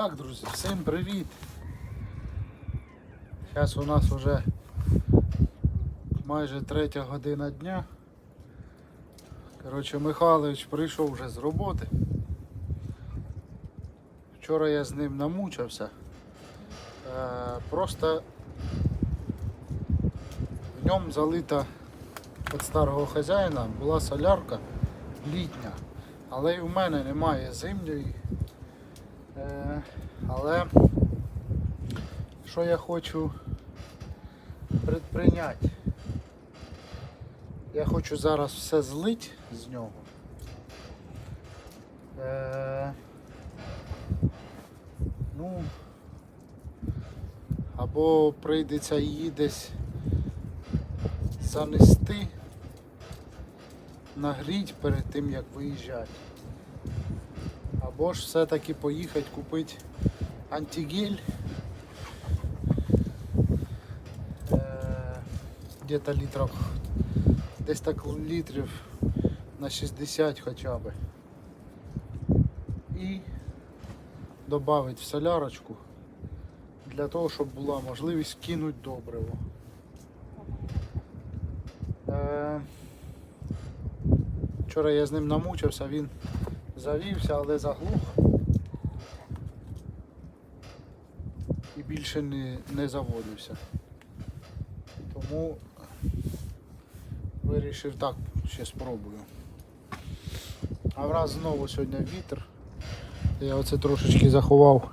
Так, друзі, всім привіт! Зараз у нас вже майже третя година дня. Коротше, Михайлович прийшов вже з роботи. Вчора я з ним намучився. Е, просто в ньому залита від старого хазяїна була солярка літня, але і в мене немає зимньої. Е, але що я хочу предприйняти? Я хочу зараз все злить з нього. Е, ну, або прийдеться її десь занести, нагріть перед тим як виїжджати. Або ж все-таки поїхати купити антигель. Е, Где-то літрів, десь так літрів на 60 хоча б. І додати в солярочку для того, щоб була можливість кинути добриво. Е, Вчора я з ним намучився, він завівся, але заглух. І більше не, не заводився. Тому вирішив так, ще спробую. А враз знову сьогодні вітер. Я оце трошечки заховав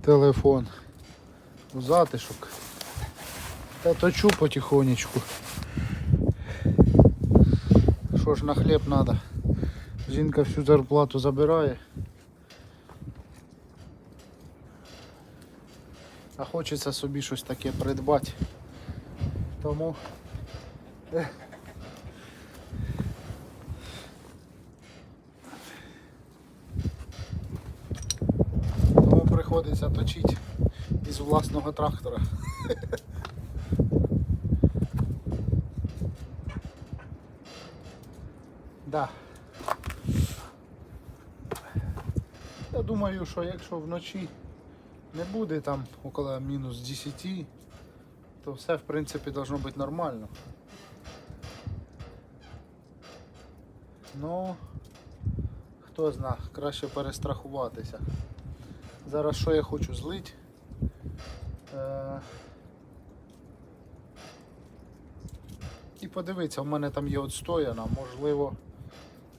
телефон у затишок. Та точу потихонечку. Що ж на хліб треба? Жінка всю зарплату забирає. А хочеться собі щось таке придбати. Тому е, тому приходиться точити із власного трактора. Да. Я думаю, що якщо вночі не буде там около мінус 10, то все в принципі должно бути нормально. Ну, хто зна, краще перестрахуватися. Зараз що я хочу злить? Е... І подивитися, в мене там є отстояна, можливо,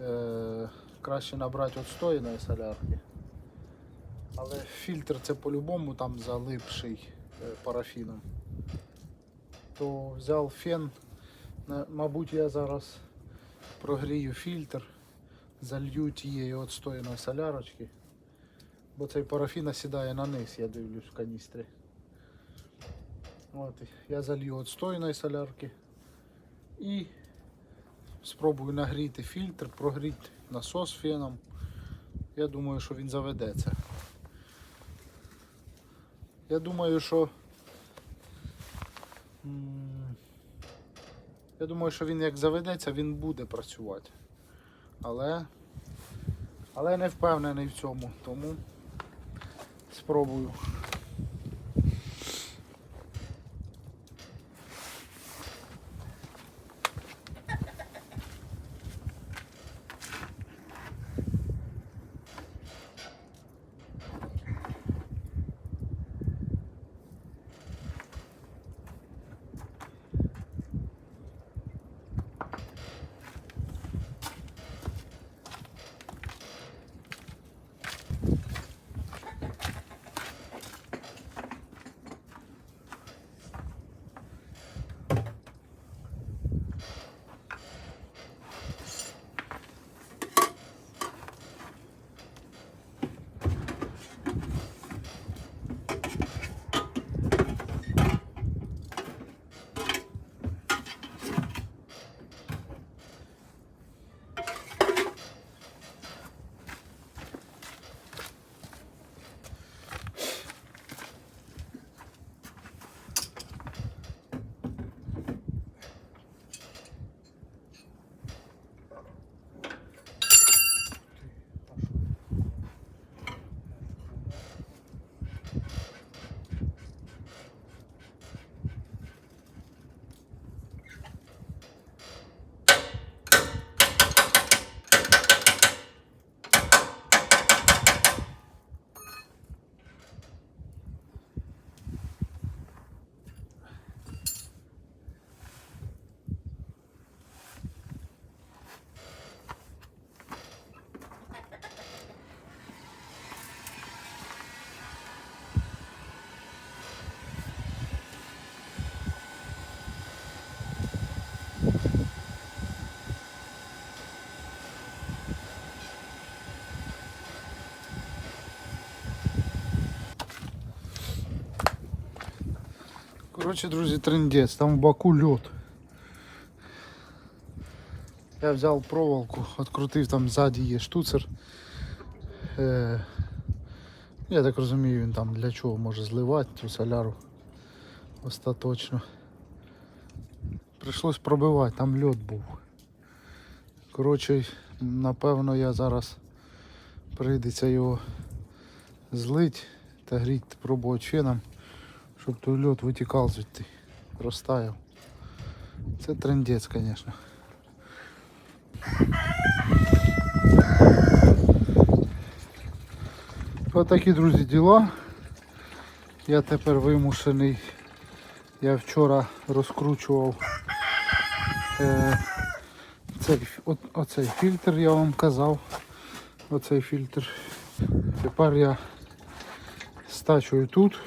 е... краще набрати отстояної солярки. Але фільтр це по-любому там залипший е, парафіном. То взяв фен. Мабуть, я зараз прогрію фільтр, залью тієї отстояної солярочки. Бо цей парафін сідає на низ, я дивлюсь в каністрі. От, я залью отстойної солярки і спробую нагріти фільтр, прогріти насос феном. Я думаю, що він заведеться. Я думаю, що. Я думаю, що він як заведеться, він буде працювати. Але. Але не впевнений в цьому, тому спробую. Коротше, друзі, трендець, там в боку льот. Я взяв проволоку, відкрутив там ззаді є штуцер. Е, я так розумію, він там для чого може зливати цю соляру остаточно. Прийшлось пробивати, там льот був. Коротше, напевно, я зараз прийдеться його злить та гріти, пробувати феном, щоб той льот витікав звідти, розтаяв. Це трендець, звісно. Отакі, друзі, діла. Я тепер вимушений. Я вчора розкручував е, цей, ф- от, оцей фільтр, я вам казав. Оцей фільтр. Тепер я стачую тут.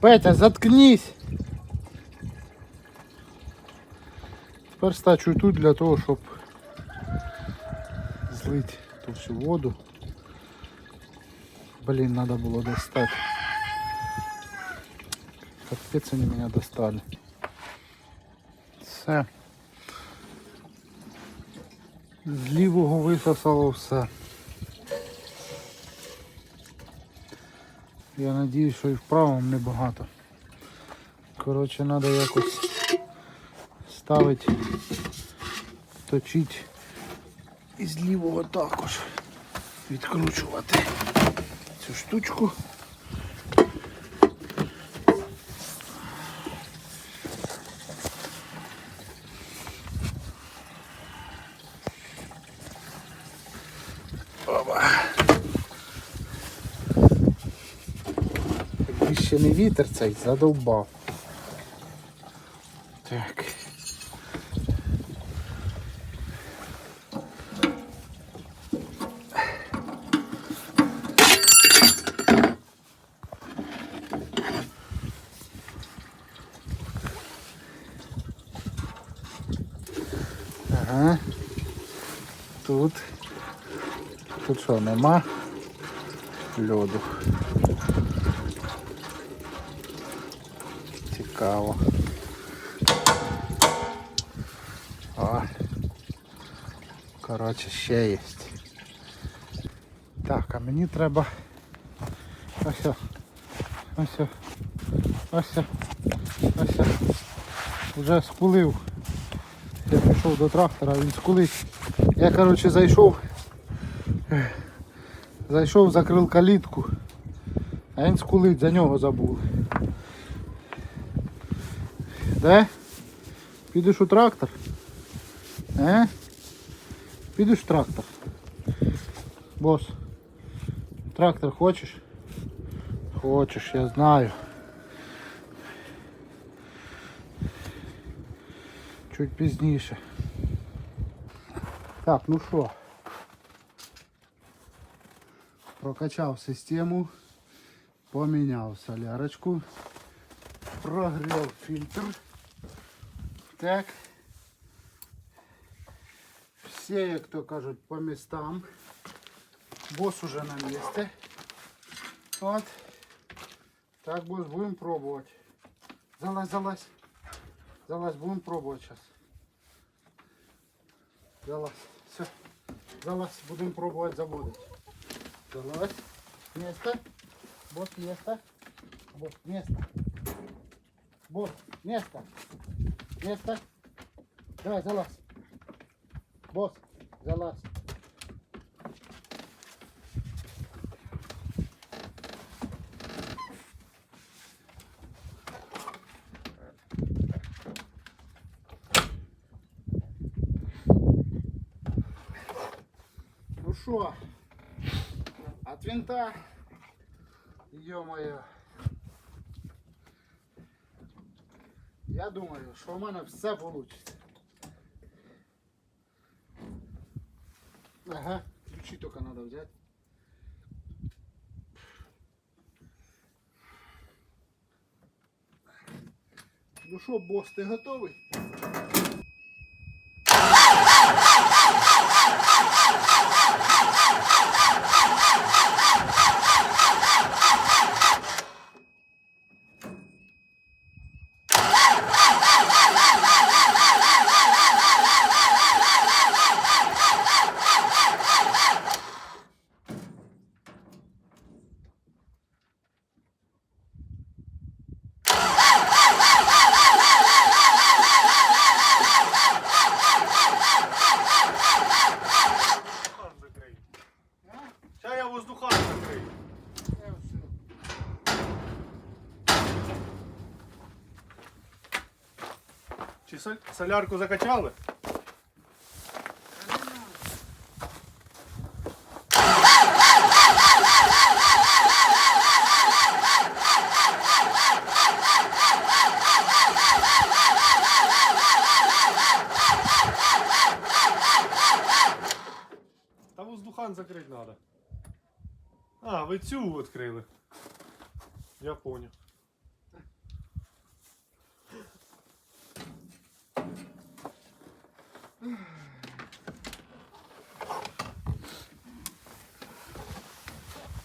Петя, заткнись! Тепер стачую тут для того, щоб злити ту всю воду. Блин, надо было достать. Капец они меня достали. Все. З лівого висосало все. Я надіюсь, що і в правому небагато. Коротше, треба якось ставити, точити і з лівого також відкручувати цю штучку. Вітер цей задовбав. Так. Ага. Тут. Тут що, нема льоду. Цікаво. О. Коротше, ще є. Так, а мені треба. Ось. Ось. Ось. Ось. Вже скулив. Я пішов до трактора, він скулить. Я коротше зайшов. Зайшов, закрив калітку, а він скулить, за нього забув. Де? Підеш у трактор? Е? Підеш в трактор. Бос. Трактор хочеш? Хочеш, я знаю. Чуть пізніше. Так, ну що? Прокачав систему, поміняв солярочку, прогрів фільтр. Так. Все, як то кажуть, по містам. Бос уже на місці. От. Так, бос, будемо пробувати. Залазь, залазь. Залазь, будемо пробувати зараз. Залазь. Все. Залазь, будемо пробувати заводити. Залазь. Место. Босс, место. Босс, место. Босс, место. Место. Давай, залазь. Босс, залазь. Ну что, от винта, ё-моё. Я думаю, що в мене все вийде. Ага, ключи тільки треба взяти. Ну що, босс, ти готовий? Солярку закачали? Та воздухан закрити треба. А, ви цю відкрили. Я понял.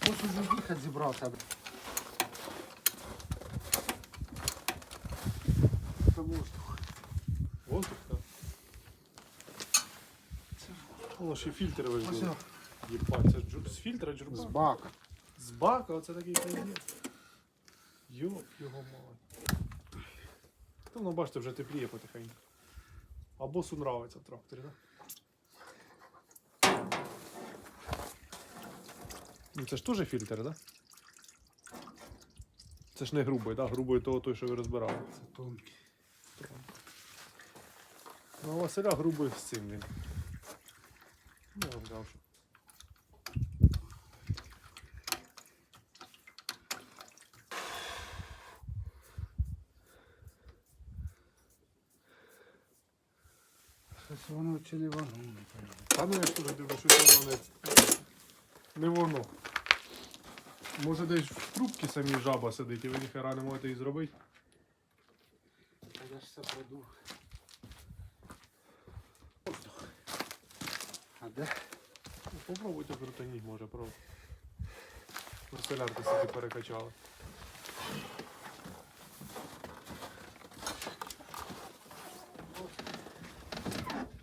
Ось уже їхати зібрався. Це воздух. Воздух, так. Воно ще фільтр Ось вижили. це джу- з фільтра джурба? З бака. З бака, оце такий пиздець. Йоп, його мать. Та воно бачите, вже тепліє потихеньку. А босу нравиться в тракторі, так? Ну це ж теж фільтр, так? Да? Це ж не грубий, так? Да? Грубий того той, що ви розбирали. Це тонкий. Ну, а Василя грубий з цим він. Ну, я взяв, що. Щось воно чи не воно. не пойму. Та ну я ж теж дивлюся, що воно не, не воно. Може десь в трубці самі жаба сидить і ви ніхера не можете її зробити. Я ж придумав. Воздух. А де? Ну, попробуйте крутаніть, може, правда. Солярки собі перекачали.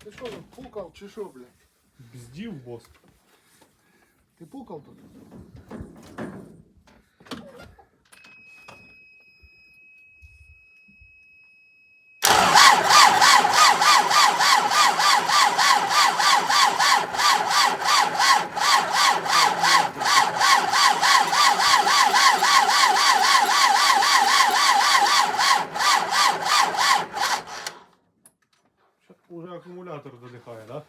Ти що, тут пукав чи що, блядь? Бздів бос. Ти пукав тут? Ща Уже акумулятор додихає, так? Да?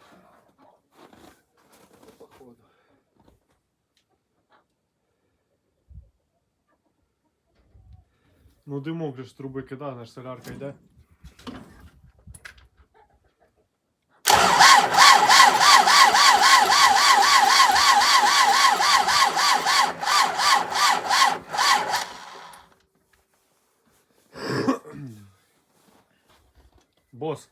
Походу. Ну димок же ж труби кидає, наш солярка йде. Бос.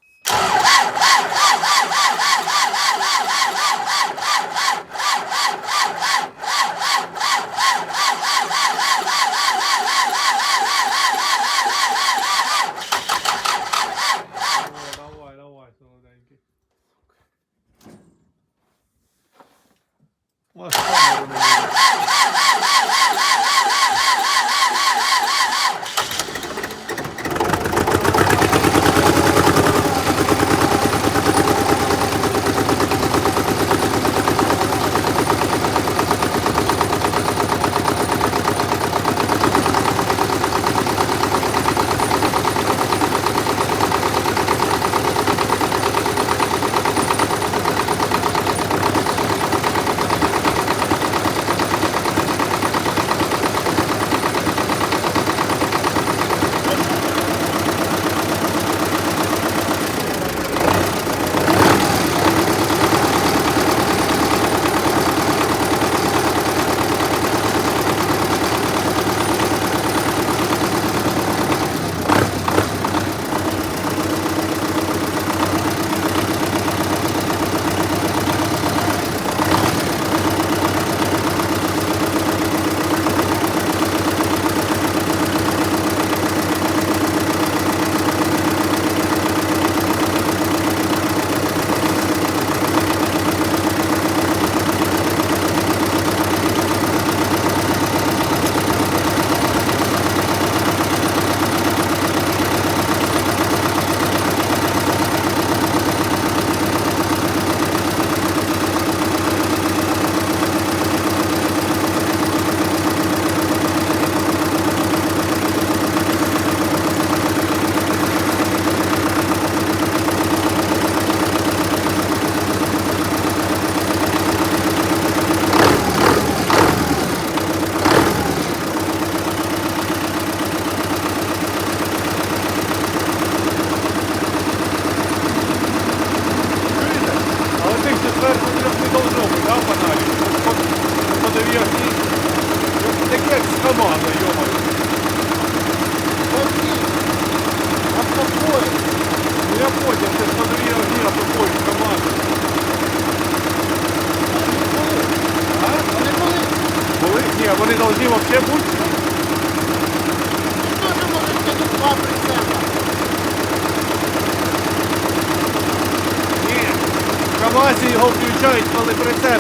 Коли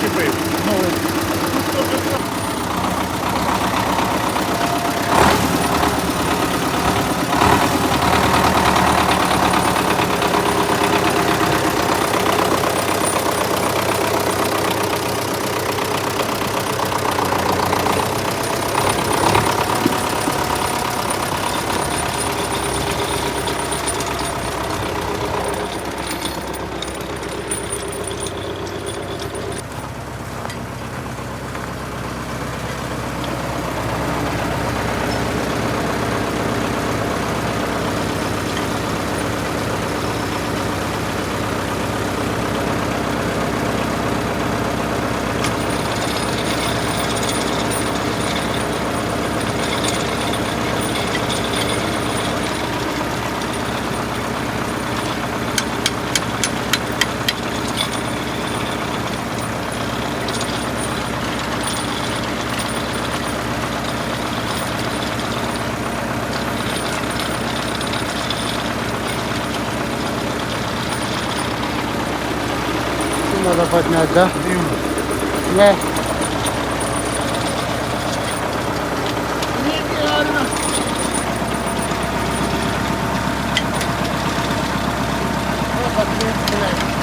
чіпив. Ну, тут теж все. Надо поднять, да? Не. Нереально. Вот, блядь.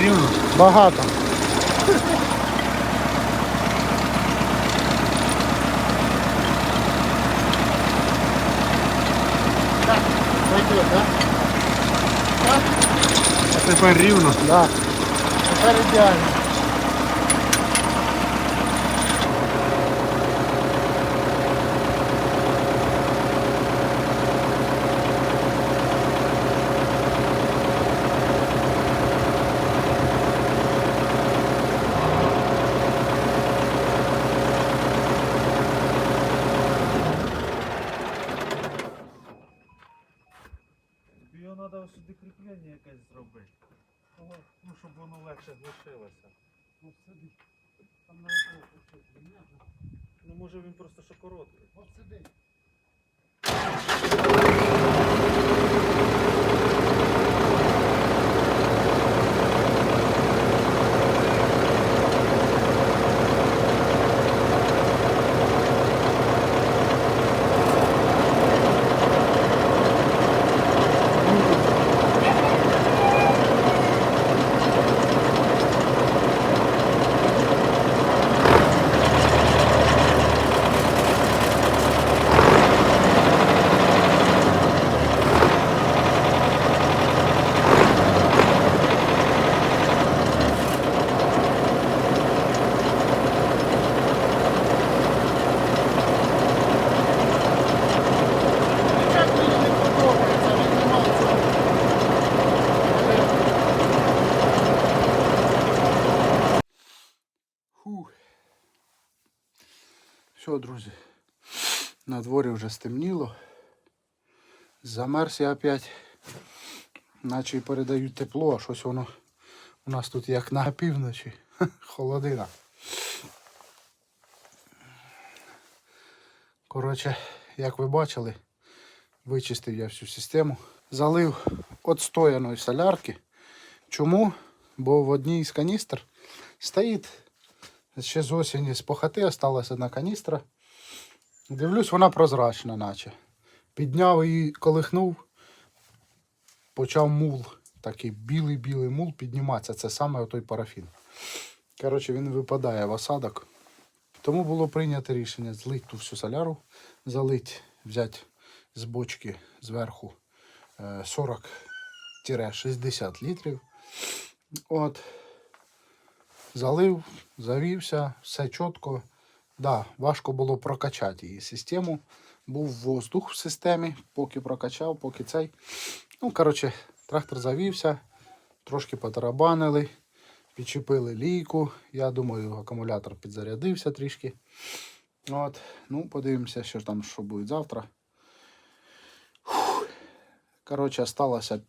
Рівно. Багато. Так, пойдет, да? Так? А тепер рівно. Да. Тепер ідеально. Його треба сюди кріплення якесь зробити. Ну, щоб воно легше глушилося. От сиди. Там на якого щось понятно. Ну може він просто що короткий. От сиди. Як мені не подобається, він не мав цього. Фух. Все, друзі. На дворі вже стемніло. Замерз я опять. Наче й передають тепло, а щось воно у нас тут як на півночі. Холодина. Коротше, як ви бачили, вичистив я всю систему. Залив отстояної солярки. Чому? Бо в одній із каністр стоїть ще з осені з похоти осталась одна каністра. Дивлюсь, вона прозрачна, наче. Підняв її, колихнув, почав мул. Такий білий-білий мул підніматися. Це саме отой парафін. Коротше, він випадає в осадок. Тому було прийнято рішення злити ту всю соляру, залити, взяти з бочки зверху е, 40-60 літрів. От. Залив, завівся, все чітко. Да, важко було прокачати її систему. Був воздух в системі, поки прокачав, поки цей. Ну, коротше, трактор завівся, трошки потарабанили. Підчепили лійку. Я думаю, акумулятор підзарядився трішки. От. Ну, подивимося, що там що буде завтра. Фух. Коротше, сталося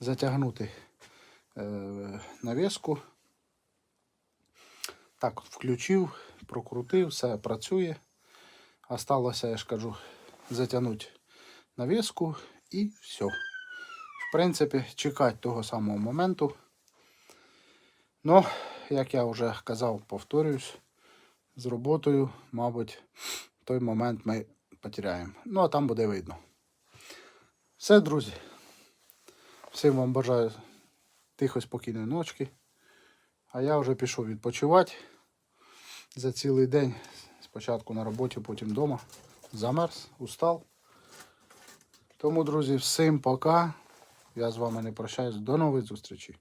затягнути е, навіску. Так, включив, прокрутив, все працює. Осталося, я ж кажу, затягнути навіску і все. В принципі, чекати того самого моменту. Ну, як я вже казав, повторююсь, з роботою, мабуть, той момент ми потеряємо. Ну, а там буде видно. Все, друзі. Всім вам бажаю тихо спокійної ночки. А я вже пішов відпочивати за цілий день. Спочатку на роботі, потім вдома. Замерз, устав. Тому, друзі, всім пока. Я з вами не прощаюсь. До нових зустрічей.